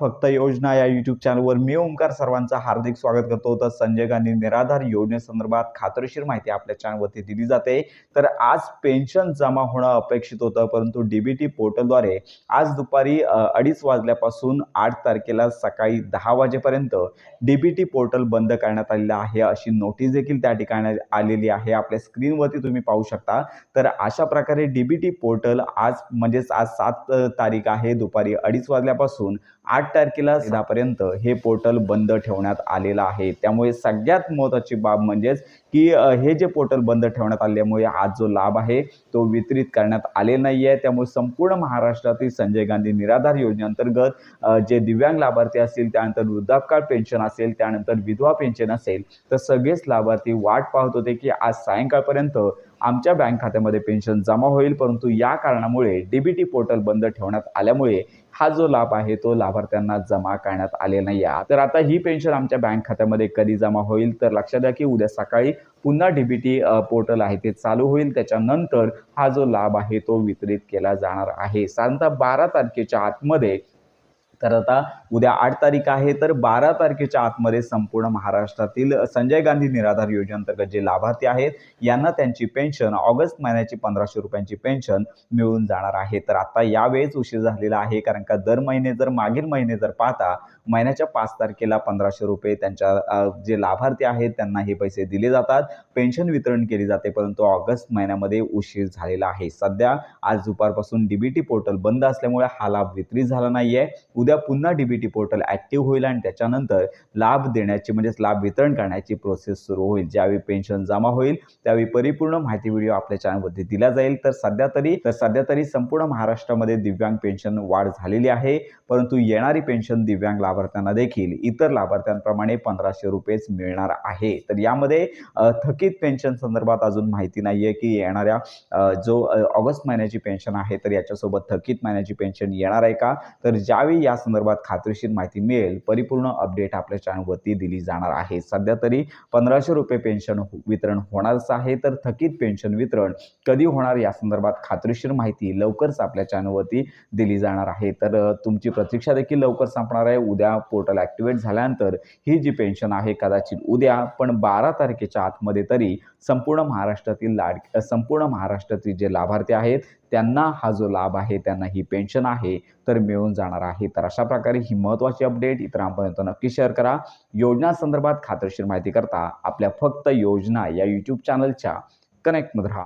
फक्त योजना या युट्यूब चॅनलवर मी ओंकार सर्वांचं हार्दिक स्वागत करतो. तर संजय गांधी निराधार योजनेसंदर्भात खात्रीशीर माहिती आपल्या चॅनलवरती दिली जाते. तर आज पेन्शन जमा होणं अपेक्षित होतं परंतु डी बी टी पोर्टलद्वारे आज दुपारी अडीच वाजल्यापासून आठ तारखेला सकाळी दहा वाजेपर्यंत डी बी टी पोर्टल बंद करण्यात आलेलं आहे. अशी नोटीस देखील त्या ठिकाणी आलेली आहे. आपल्या स्क्रीनवरती तुम्ही पाहू शकता. तर अशा प्रकारे डी बी टी पोर्टल आज म्हणजेच आज सात तारीख आहे. दुपारी अडीच वाजल्यापासून आठ तारखेला सध्यापर्यंत हे पोर्टल बंद ठेवण्यात आलेलं आहे. त्यामुळे सगळ्यात महत्त्वाची बाब म्हणजेच की हे जे पोर्टल बंद ठेवण्यात आल्यामुळे आज जो लाभ आहे तो वितरित करण्यात आले नाही आहे त्यामुळे संपूर्ण महाराष्ट्रातील संजय गांधी निराधार योजनेअंतर्गत जे दिव्यांग लाभार्थी असतील त्यानंतर वृद्धापकाळ पेन्शन असेल त्यानंतर विधवा पेन्शन असेल तर सगळेच लाभार्थी वाट पाहत होते की आज सायंकाळपर्यंत आमच्या बँक खात्यामध्ये पेन्शन जमा होईल परंतु या कारणामुळे डी बी टी पोर्टल बंद ठेवण्यात आल्यामुळे हा जो लाभ आहे तो लाभार्थ्यांना जमा करण्यात आले नाही आहे तर आता ही पेन्शन आमच्या बँक खात्यामध्ये कधी जमा होईल? तर लक्षात द्या की उद्या सकाळी पुन्हा डी बी टी पोर्टल आहे ते चालू होईल. त्याच्यानंतर हा जो लाभ आहे तो वितरित केला जाणार आहे. साधारणतः बारा तारखेच्या आतमध्ये तर आता उद्या आठ तारीख आहे तर बारा तारखेच्या आतमध्ये संपूर्ण महाराष्ट्रातील संजय गांधी निराधार योजनेअंतर्गत जे लाभार्थी आहेत यांना त्यांची पेन्शन ऑगस्ट महिन्याची पंधराशे रुपयांची पेन्शन मिळून जाणार आहे. तर आता यावेळेस उशीर झालेला आहे कारण का दर महिने जर मागील महिने जर पाहता महिन्याच्या पाच तारखेला पंधराशे रुपये त्यांच्या जे लाभार्थी आहेत त्यांना हे पैसे दिले जातात. पेन्शन वितरण केली जाते परंतु ऑगस्ट महिन्यामध्ये उशीर झालेला आहे. सध्या आज दुपारपासून डी बी टी पोर्टल बंद असल्यामुळे हा लाभ वितरित झाला नाही आहे उद्या पुन्हा D B T portal active होईल आणि त्याच्यानंतर लाभ देण्याची म्हणजेच लाभ वितरण करण्याची प्रोसेस सुरू होईल. ज्यावेळी पेन्शन जमा होईल त्यावेळी परिपूर्ण माहिती व्हिडिओ आपल्या चॅनलवरती दिला जाईल. तर सध्या तरी तर सध्या तरी संपूर्ण महाराष्ट्रामध्ये दिव्यांग पेन्शन वाढ झालेली आहे. परंतु येणारी पेन्शन दिव्यांग लाभार्थ्यांना देखील इतर लाभार्थ्यांप्रमाणे पंधराशे रुपयेच मिळणार आहे. तर यामध्ये थकीत पेन्शन संदर्भात अजून माहिती नाही आहे की येणाऱ्या जो ऑगस्ट महिन्याची पेन्शन आहे तर याच्यासोबत थकीत महिन्याची पेन्शन येणार आहे का? तर ज्यावेळी या संदर्भात खात्रीशीर माहिती मिळेल. परिपूर्ण अपडेट आपल्या चॅनलवरती दिली जाणार आहे. सध्या तरी पंधराशे रुपये पेन्शन हो- वितरण होणारच आहे. तर थकीत पेन्शन वितरण कधी होणार या संदर्भात खात्रीशीर माहिती लवकरच आपल्या चॅनलवरती दिली जाणार आहे. तर तुमची प्रतीक्षा देखील लवकर संपणार आहे. उद्या पोर्टल ॲक्टिवेट झाल्यानंतर ही जी पेन्शन आहे कदाचित उद्या पण बारा तारखेच्या आतमध्ये तरी संपूर्ण महाराष्ट्रातील लाड संपूर्ण महाराष्ट्रातील जे लाभार्थी आहेत त्यांना हा जो लाभ आहे त्यांना ही पेन्शन आहे तर मिळून जाणार आहे. तर अशा प्रकारे ही महत्त्वाची अपडेट इतरांपर्यंत नक्की शेअर करा. योजना संदर्भात खात्रीशीर माहिती करता आपल्या फक्त योजना या यूट्यूब चॅनलच्या कनेक्टमध्ये राहा.